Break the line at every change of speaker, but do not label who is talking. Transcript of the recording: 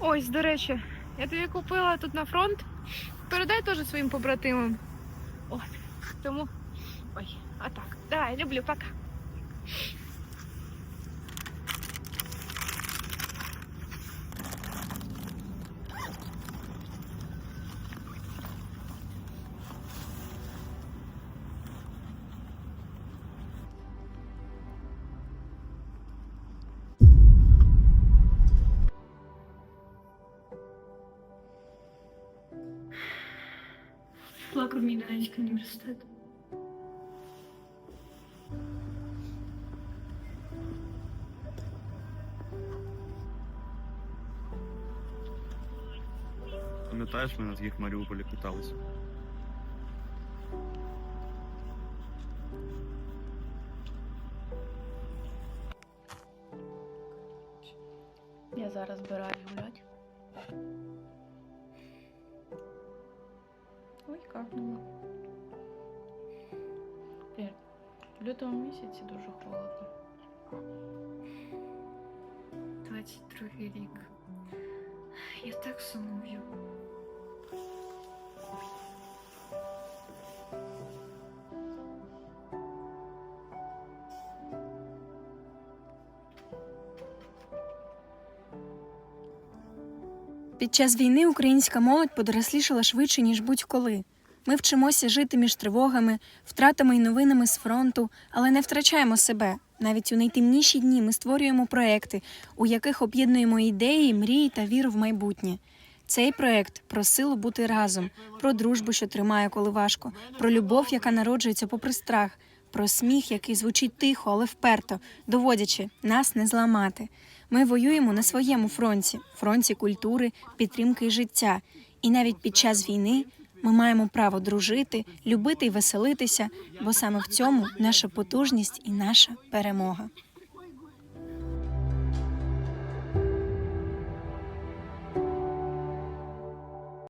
Ось, до речі, я тобі купила тут на фронт. Передай теж своїм побратимам. От. Тому. Ой, а так. Давай, люблю, пока. Плакав мій Донецький університет.
Пам'ятаєш, ми на таких в Маріуполі питалися?
Я зараз збираюсь гулять. Ой, капнула. Блін, в лютому місяці дуже холодно. 22 рік. Я так сумую.
Під час війни українська молодь подорослішала швидше, ніж будь-коли. Ми вчимося жити між тривогами, втратами й новинами з фронту, але не втрачаємо себе. Навіть у найтемніші дні ми створюємо проекти, у яких об'єднуємо ідеї, мрії та віру в майбутнє. Цей проект про силу бути разом, про дружбу, що тримає, коли важко, про любов, яка народжується попри страх, про сміх, який звучить тихо, але вперто, доводячи нас не зламати. Ми воюємо на своєму фронті фронті культури, підтримки і життя. І навіть під час війни ми маємо право дружити, любити і веселитися, бо саме в цьому наша потужність і наша перемога.